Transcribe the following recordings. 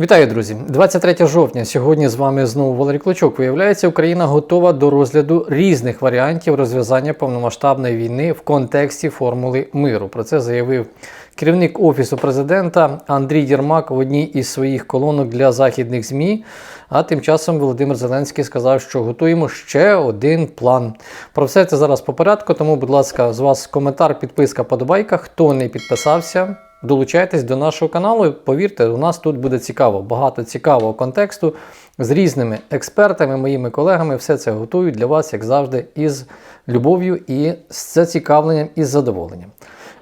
Вітаю, друзі! 23 жовтня. Сьогодні з вами знову Валерій Клочок. Виявляється, Україна готова до розгляду різних варіантів розв'язання повномасштабної війни в контексті формули миру. Про це заявив керівник офісу президента Андрій Єрмак в одній із своїх колонок для західних змі. А тим часом Володимир Зеленський сказав, що готуємо ще один план. Про все це зараз по порядку. Тому, будь ласка, з вас коментар, підписка, подобайка. Хто не підписався. Долучайтесь до нашого каналу. Повірте, у нас тут буде цікаво, багато цікавого контексту з різними експертами, моїми колегами. Все це готую для вас, як завжди, із любов'ю і з зацікавленням і з задоволенням.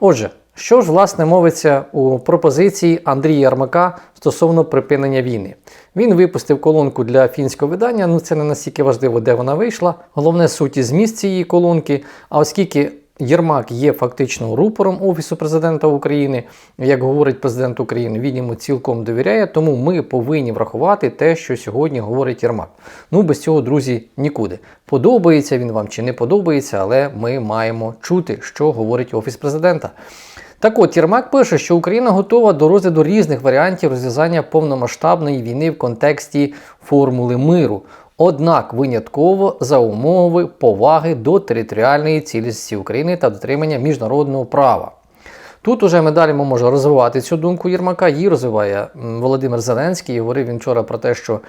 Отже, що ж власне мовиться у пропозиції Андрія Ярмака стосовно припинення війни? Він випустив колонку для фінського видання. Ну це не настільки важливо, де вона вийшла. Головне суть і зміст цієї колонки. А оскільки Єрмак є фактично рупором Офісу президента України. Як говорить президент України, він йому цілком довіряє, тому ми повинні врахувати те, що сьогодні говорить Єрмак. Ну, без цього, друзі, нікуди. Подобається він вам чи не подобається, але ми маємо чути, що говорить Офіс президента. Так от Єрмак пише, що Україна готова до розгляду різних варіантів розв'язання повномасштабної війни в контексті формули миру однак винятково за умови поваги до територіальної цілісності України та дотримання міжнародного права. Тут уже ми далі можемо розвивати цю думку Єрмака. Її розвиває Володимир Зеленський. Говорив він вчора про те, що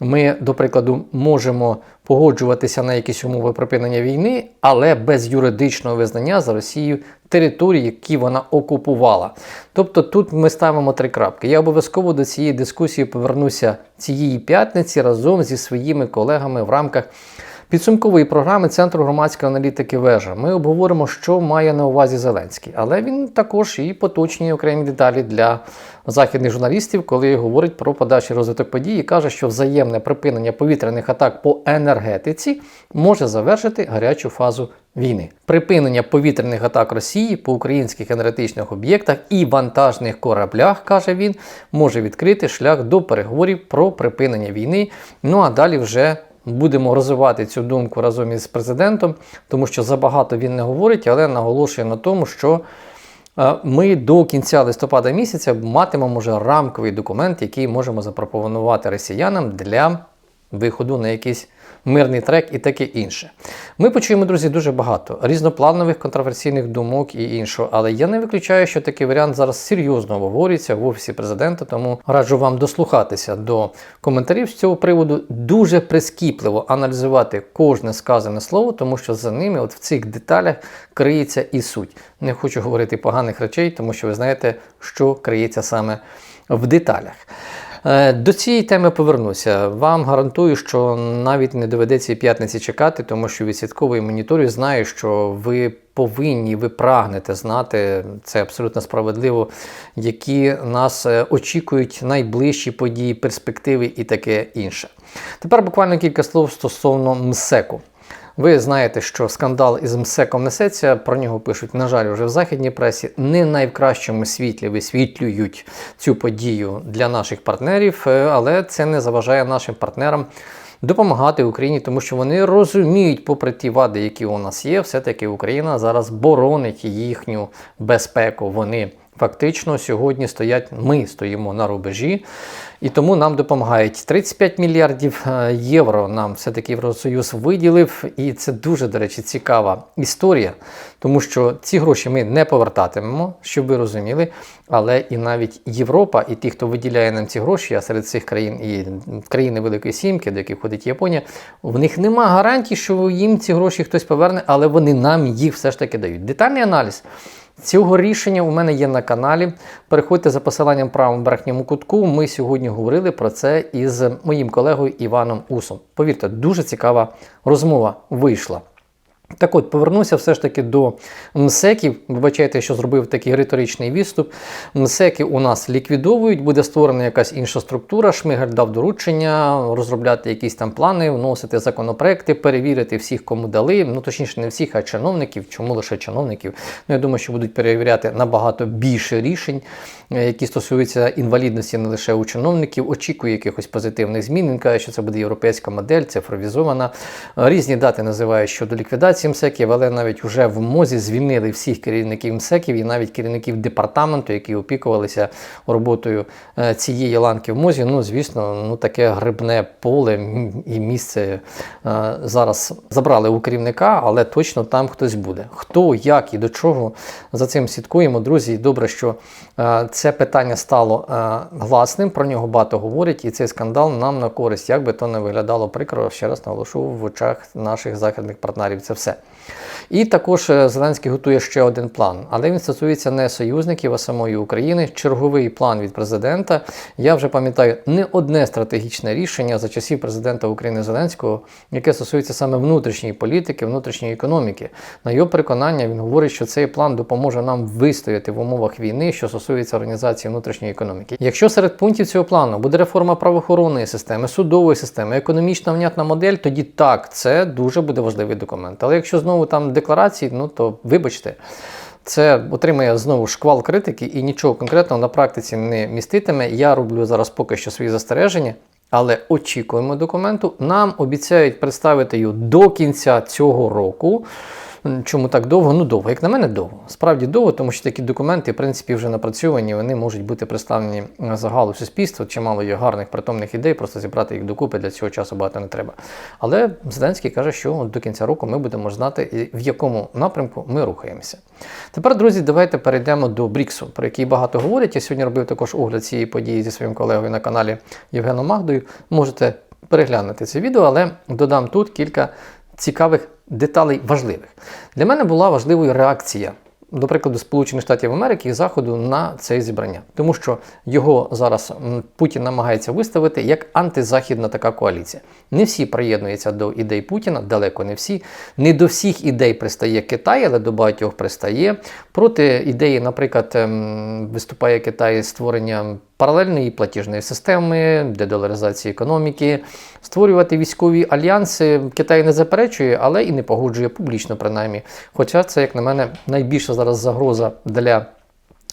ми, до прикладу, можемо погоджуватися на якісь умови припинення війни, але без юридичного визнання за Росією території, які вона окупувала. Тобто тут ми ставимо три крапки. Я обов'язково до цієї дискусії повернуся цієї п'ятниці разом зі своїми колегами в рамках. Підсумкової програми Центру громадської аналітики вежа ми обговоримо, що має на увазі Зеленський, але він також і поточні окремі деталі для західних журналістів, коли говорить про подальший розвиток подій і каже, що взаємне припинення повітряних атак по енергетиці може завершити гарячу фазу війни. Припинення повітряних атак Росії по українських енергетичних об'єктах і вантажних кораблях, каже він, може відкрити шлях до переговорів про припинення війни. Ну а далі вже. Будемо розвивати цю думку разом із президентом, тому що забагато він не говорить, але наголошує на тому, що е, ми до кінця листопада місяця матимемо вже рамковий документ, який можемо запропонувати росіянам для виходу на якийсь мирний трек і таке інше. Ми почуємо, друзі, дуже багато різнопланових контроверсійних думок і іншого, але я не виключаю, що такий варіант зараз серйозно обговорюється в офісі президента, тому раджу вам дослухатися до коментарів з цього приводу, дуже прискіпливо аналізувати кожне сказане слово, тому що за ними, от в цих деталях, криється і суть. Не хочу говорити поганих речей, тому що ви знаєте, що криється саме в деталях. Е, до цієї теми повернуся. Вам гарантую, що навіть не доведеться п'ятниці чекати, тому що відслідковий моніторю знає, що ви повинні, ви прагнете знати, це абсолютно справедливо, які нас е, очікують найближчі події, перспективи і таке інше. Тепер буквально кілька слов стосовно МСЕКу. Ви знаєте, що скандал із МСЕКом несеться, про нього пишуть, на жаль, вже в західній пресі. Не найкращому світлі висвітлюють цю подію для наших партнерів, е, але це не заважає нашим партнерам допомагати Україні, тому що вони розуміють, попри ті вади, які у нас є, все-таки Україна зараз боронить їхню безпеку. Вони фактично сьогодні стоять, ми стоїмо на рубежі. І тому нам допомагають 35 мільярдів е, євро. Нам все-таки Євросоюз виділив, і це дуже, до речі, цікава історія, тому що ці гроші ми не повертатимемо, щоб ви розуміли. Але і навіть Європа, і ті, хто виділяє нам ці гроші, а серед цих країн і країни Великої Сімки, до яких входить Японія, в них нема гарантій, що їм ці гроші хтось поверне, але вони нам їх все ж таки дають. Детальний аналіз. Цього рішення у мене є на каналі. Переходьте за посиланням правому верхньому кутку. Ми сьогодні говорили про це із моїм колегою Іваном Усом. Повірте, дуже цікава розмова вийшла. Так от, повернуся все ж таки до МСЕКів. Вибачайте, що зробив такий риторичний відступ. МСЕКи у нас ліквідовують, буде створена якась інша структура. Шмигаль дав доручення розробляти якісь там плани, вносити законопроекти, перевірити всіх, кому дали. Ну точніше, не всіх, а чиновників. Чому лише чиновників? Ну я думаю, що будуть перевіряти набагато більше рішень, які стосуються інвалідності не лише у чиновників, очікує якихось позитивних змін. Він каже, що це буде європейська модель, цифровізована. Е, Різні дати називають щодо ліквідації МСЕКів, але навіть вже в МОЗі звільнили всіх керівників МСЕКів і навіть керівників департаменту, які опікувалися роботою е, цієї ланки в МОЗі. Ну, звісно, ну таке грибне поле і місце е, зараз забрали у керівника, але точно там хтось буде. Хто, як і до чого за цим слідкуємо, друзі. Добре, що е, це питання стало е, гласним. Про нього багато говорять, і цей скандал нам на користь, як би то не виглядало прикро, ще раз наголошу в очах наших західних партнерів. Це все. І також е, Зеленський готує ще один план, але він стосується не союзників, а самої України. Черговий план від президента. Я вже пам'ятаю не одне стратегічне рішення за часів президента України Зеленського, яке стосується саме внутрішньої політики, внутрішньої економіки. На його переконання він говорить, що цей план допоможе нам вистояти в умовах війни, що стосується організації внутрішньої економіки. Якщо серед пунктів цього плану буде реформа правоохоронної системи, судової системи, економічна внятна модель, тоді так, це дуже буде важливий документ. Але якщо знову там декларації, ну то вибачте. Це отримає знову шквал критики і нічого конкретного на практиці не міститиме. Я роблю зараз поки що свої застереження, але очікуємо документу. Нам обіцяють представити його до кінця цього року. Чому так довго? Ну довго, як на мене, довго. Справді довго, тому що такі документи, в принципі, вже напрацьовані, вони можуть бути представлені загалу суспільства. Чимало є гарних притомних ідей, просто зібрати їх докупи для цього часу багато не треба. Але Зеленський каже, що до кінця року ми будемо знати, в якому напрямку ми рухаємося. Тепер, друзі, давайте перейдемо до Бріксу, про який багато говорять. Я сьогодні робив також огляд цієї події зі своїм колегою на каналі Євгеном Магдою. Можете переглянути це відео, але додам тут кілька цікавих деталей важливих. Для мене була важливою реакція, до прикладу, Сполучених Штатів Америки і Заходу на це зібрання, тому що його зараз Путін намагається виставити як антизахідна така коаліція. Не всі приєднуються до ідей Путіна, далеко не всі. Не до всіх ідей пристає Китай, але до багатьох пристає. Проти ідеї, наприклад, ем, виступає Китай створення паралельної платіжної системи, дедоларизації економіки, створювати військові альянси. Китай не заперечує, але і не погоджує публічно, принаймні. Хоча це, як на мене, найбільша зараз загроза для.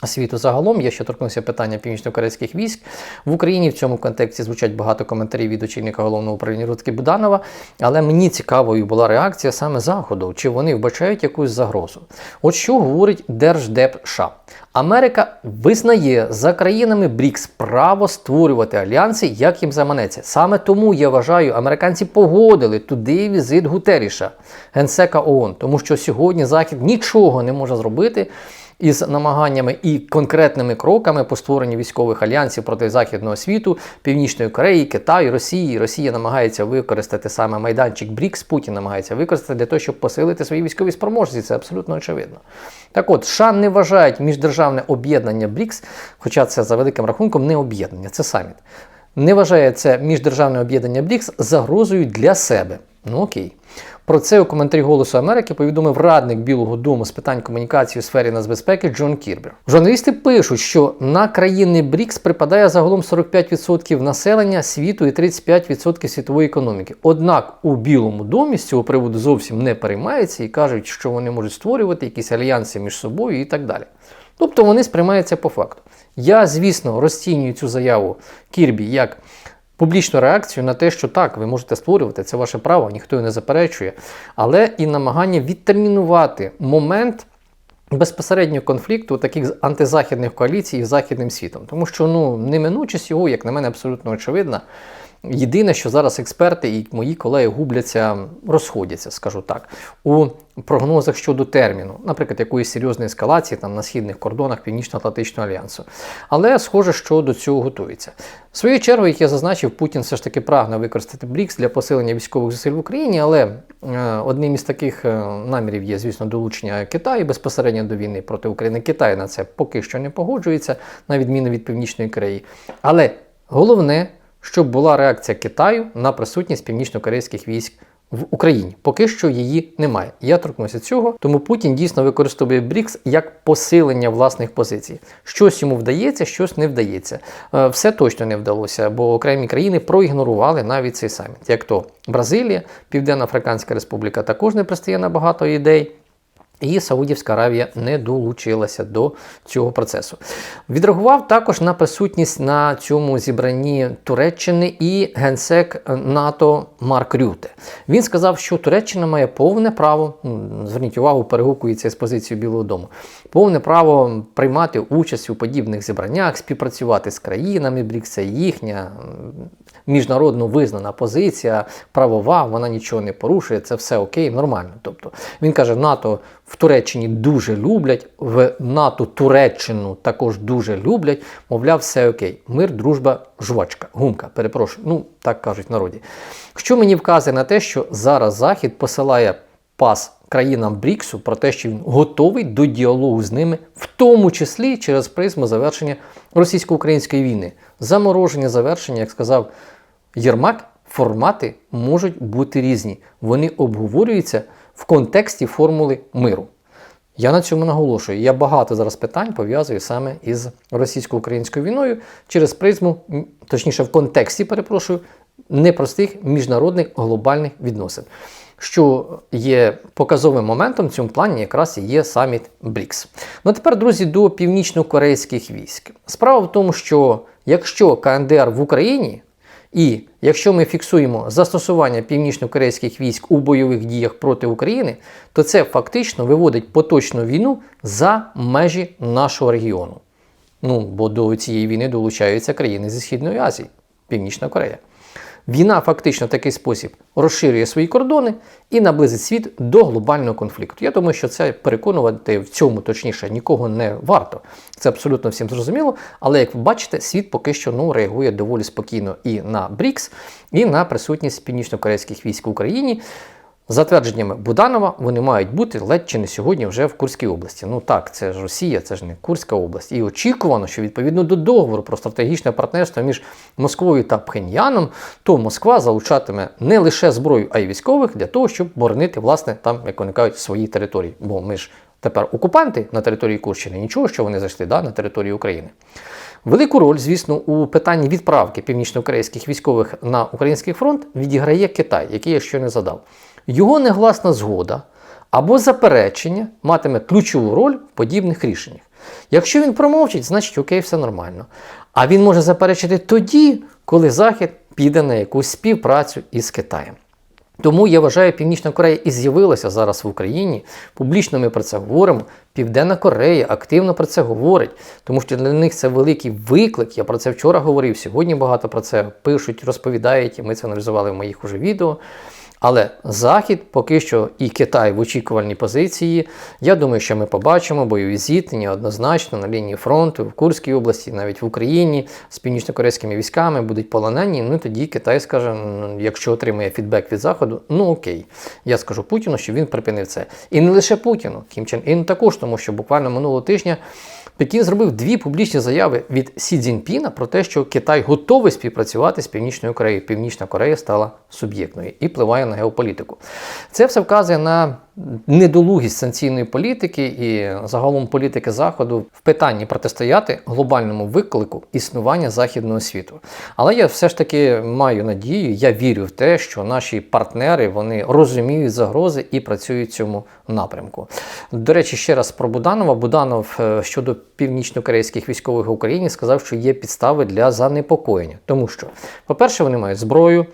Світу загалом я ще торкнувся питання північно-корейських військ в Україні. В цьому контексті звучать багато коментарів від очільника головного управління Рудки Буданова. Але мені цікавою була реакція саме Заходу, чи вони вбачають якусь загрозу. От що говорить Держдеп США. Америка визнає за країнами БРІКС право створювати альянси, як їм заманеться. Саме тому я вважаю, американці погодили туди візит Гутеріша, генсека ООН, тому що сьогодні Захід нічого не може зробити із намаганнями і конкретними кроками по створенню військових альянсів проти західного світу, Північної Кореї, Китаю, Росії. Росія намагається використати саме майданчик БРІКС, Путін намагається використати для того, щоб посилити свої військові спроможності. Це абсолютно очевидно. Так от, США не вважають міждержавне об'єднання БРІКС, хоча це за великим рахунком не об'єднання, це саміт. Не вважає це міждержавне об'єднання БРІКС загрозою для себе. Ну окей. Про це у коментарі Голосу Америки повідомив радник Білого Дому з питань комунікації у сфері нацбезпеки Джон Кірбер. Журналісти пишуть, що на країни БРІКС припадає загалом 45% населення світу і 35% світової економіки. Однак у Білому домі з цього приводу зовсім не переймаються і кажуть, що вони можуть створювати якісь альянси між собою і так далі. Тобто вони сприймаються по факту. Я, звісно, розцінюю цю заяву Кірбі як публічну реакцію на те, що так, ви можете створювати, це ваше право, ніхто його не заперечує, але і намагання відтермінувати момент. Безпосередньо конфлікту таких антизахідних коаліцій з західним світом, тому що ну неминучість його, як на мене, абсолютно очевидна. Єдине, що зараз експерти і мої колеги губляться, розходяться, скажу так, у прогнозах щодо терміну, наприклад, якоїсь серйозної ескалації там на східних кордонах Північно-Атлантичного альянсу. Але схоже, що до цього готується. В свою чергу, як я зазначив, Путін все ж таки прагне використати БРІКС для посилення військових зусиль в Україні, але е, одним із таких е, намірів є, звісно, долучення Китаю безпосередньо до війни проти України. Китай на це поки що не погоджується, на відміну від Північної Кореї. Але головне щоб була реакція Китаю на присутність північно-корейських військ в Україні. Поки що її немає. Я торкнуся цього, тому Путін дійсно використовує БРІКС як посилення власних позицій. Щось йому вдається, щось не вдається. Е, Все точно не вдалося, бо окремі країни проігнорували навіть цей саміт. Як то Бразилія, Південно-Африканська Республіка також не пристає на багато ідей. І Саудівська Аравія не долучилася до цього процесу. Відреагував також на присутність на цьому зібранні Туреччини і генсек НАТО Марк Рюте. Він сказав, що Туреччина має повне право, зверніть увагу, перегукується з позицією Білого Дому, повне право приймати участь у подібних зібраннях, співпрацювати з країнами. БРІКС це їхня міжнародно визнана позиція, правова, вона нічого не порушує, це все окей, нормально. Тобто він каже, НАТО в Туреччині дуже люблять, в НАТО Туреччину також дуже люблять. Мовляв, все окей. Мир, дружба, жвачка, гумка. Перепрошую, ну так кажуть в народі. Що мені вказує на те, що зараз Захід посилає пас країнам Бріксу про те, що він готовий до діалогу з ними, в тому числі через призму завершення російсько-української війни. Замороження завершення, як сказав Єрмак, формати можуть бути різні. Вони обговорюються в контексті формули миру. Я на цьому наголошую. Я багато зараз питань пов'язую саме із російсько-українською війною через призму, точніше, в контексті, перепрошую, непростих міжнародних глобальних відносин. Що є показовим моментом в цьому плані, якраз і є саміт БРІКС. Ну тепер, друзі, до північно-корейських військ. Справа в тому, що якщо КНДР в Україні і якщо ми фіксуємо застосування північно-корейських військ у бойових діях проти України, то це фактично виводить поточну війну за межі нашого регіону. Ну, бо до цієї війни долучаються країни зі Східної Азії, Північна Корея. Війна фактично в такий спосіб розширює свої кордони і наблизить світ до глобального конфлікту. Я думаю, що це переконувати в цьому точніше нікого не варто. Це абсолютно всім зрозуміло. Але як ви бачите, світ поки що ну, реагує доволі спокійно і на БРІКС, і на присутність північно-корейських військ в Україні. За твердженнями Буданова, вони мають бути ледь чи не сьогодні вже в Курській області. Ну так, це ж Росія, це ж не Курська область. І очікувано, що відповідно до договору про стратегічне партнерство між Москвою та Пхеньяном, то Москва залучатиме не лише зброю, а й військових для того, щоб боронити, власне, там, як вони кажуть, свої території. Бо ми ж тепер окупанти на території Курщини, нічого, що вони зайшли да, на територію України. Велику роль, звісно, у питанні відправки північно-корейських військових на український фронт відіграє Китай, який я ще не задав. Його негласна згода або заперечення матиме ключову роль в подібних рішеннях. Якщо він промовчить, значить окей, все нормально. А він може заперечити тоді, коли Захід піде на якусь співпрацю із Китаєм. Тому я вважаю, Північна Корея і з'явилася зараз в Україні. Публічно ми про це говоримо. Південна Корея активно про це говорить, тому що для них це великий виклик. Я про це вчора говорив. Сьогодні багато про це пишуть, розповідають, і ми це аналізували в моїх уже відео. Але Захід поки що і Китай в очікувальній позиції. Я думаю, що ми побачимо бойові зіткнення однозначно на лінії фронту в Курській області, навіть в Україні з північно-корейськими військами будуть полонені. Ну тоді Китай скаже, якщо отримає фідбек від Заходу, ну окей, я скажу Путіну, що він припинив це. І не лише Путіну, Кім Чен Ін також, тому що буквально минулого тижня. Пекін зробив дві публічні заяви від Сі Цзіньпіна про те, що Китай готовий співпрацювати з Північною Кореєю. Північна Корея стала суб'єктною і впливає на геополітику. Це все вказує на недолугість санкційної політики і загалом політики Заходу в питанні протистояти глобальному виклику існування західного світу. Але я все ж таки маю надію, я вірю в те, що наші партнери вони розуміють загрози і працюють в цьому напрямку. До речі, ще раз про Буданова. Буданов е, щодо північно-корейських військових в Україні сказав, що є підстави для занепокоєння, тому що, по-перше, вони мають зброю.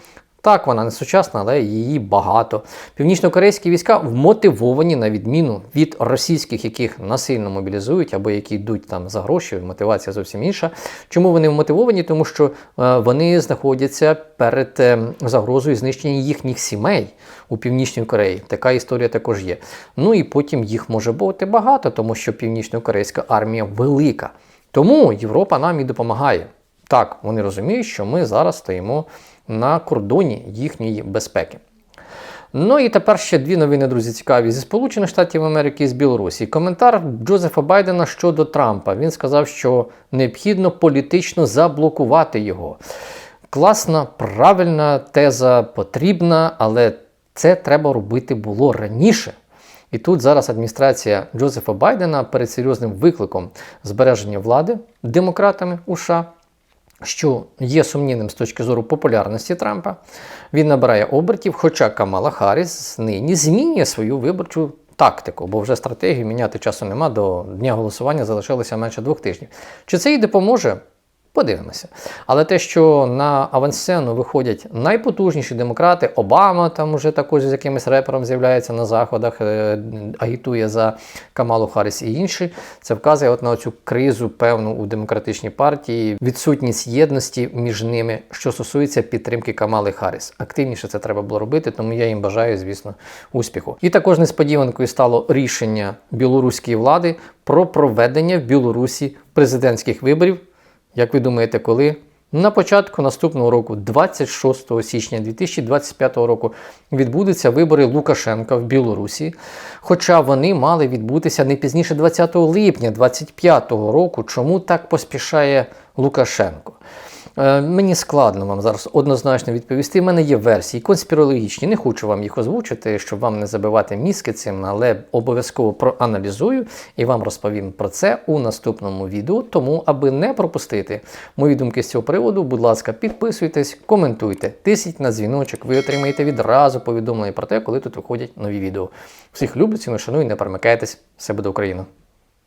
Так, вона не сучасна, але її багато. Північно-корейські війська вмотивовані на відміну від російських, яких насильно мобілізують або які йдуть там за гроші. Мотивація зовсім інша. Чому вони вмотивовані? Тому що е, вони знаходяться перед е, загрозою знищення їхніх сімей у Північній Кореї. Така історія також є. Ну і потім їх може бути багато, тому що північно-корейська армія велика. Тому Європа нам і допомагає. Так, вони розуміють, що ми зараз стоїмо на кордоні їхньої безпеки. Ну і тепер ще дві новини, друзі, цікаві зі Сполучених Штатів Америки і з Білорусі. Коментар Джозефа Байдена щодо Трампа. Він сказав, що необхідно політично заблокувати його. Класна, правильна теза потрібна, але це треба робити було раніше. І тут зараз адміністрація Джозефа Байдена перед серйозним викликом збереження влади демократами у США що є сумнівним з точки зору популярності Трампа. Він набирає обертів, хоча Камала Харріс нині змінює свою виборчу тактику, бо вже стратегію міняти часу нема. До дня голосування залишилося менше двох тижнів. Чи це їй допоможе? Подивимося. Але те, що на авансцену виходять найпотужніші демократи, Обама там уже також з якимось репером з'являється на заходах, е, агітує за Камалу Харріс і інші, це вказує от на цю кризу певну у демократичній партії, відсутність єдності між ними, що стосується підтримки Камали Харріс. Активніше це треба було робити, тому я їм бажаю, звісно, успіху. І також несподіванкою стало рішення білоруської влади про проведення в Білорусі президентських виборів. Як ви думаєте, коли? На початку наступного року, 26 січня 2025 року, відбудуться вибори Лукашенка в Білорусі. Хоча вони мали відбутися не пізніше 20 липня 2025 року. Чому так поспішає Лукашенко? Е, Мені складно вам зараз однозначно відповісти. У мене є версії конспірологічні. Не хочу вам їх озвучити, щоб вам не забивати мізки цим, але обов'язково проаналізую і вам розповім про це у наступному відео. Тому, аби не пропустити мої думки з цього приводу, будь ласка, підписуйтесь, коментуйте, тисніть на дзвіночок. Ви отримаєте відразу повідомлення про те, коли тут виходять нові відео. Всіх люблю, ціную, шаную, не перемикайтесь. Все буде Україна!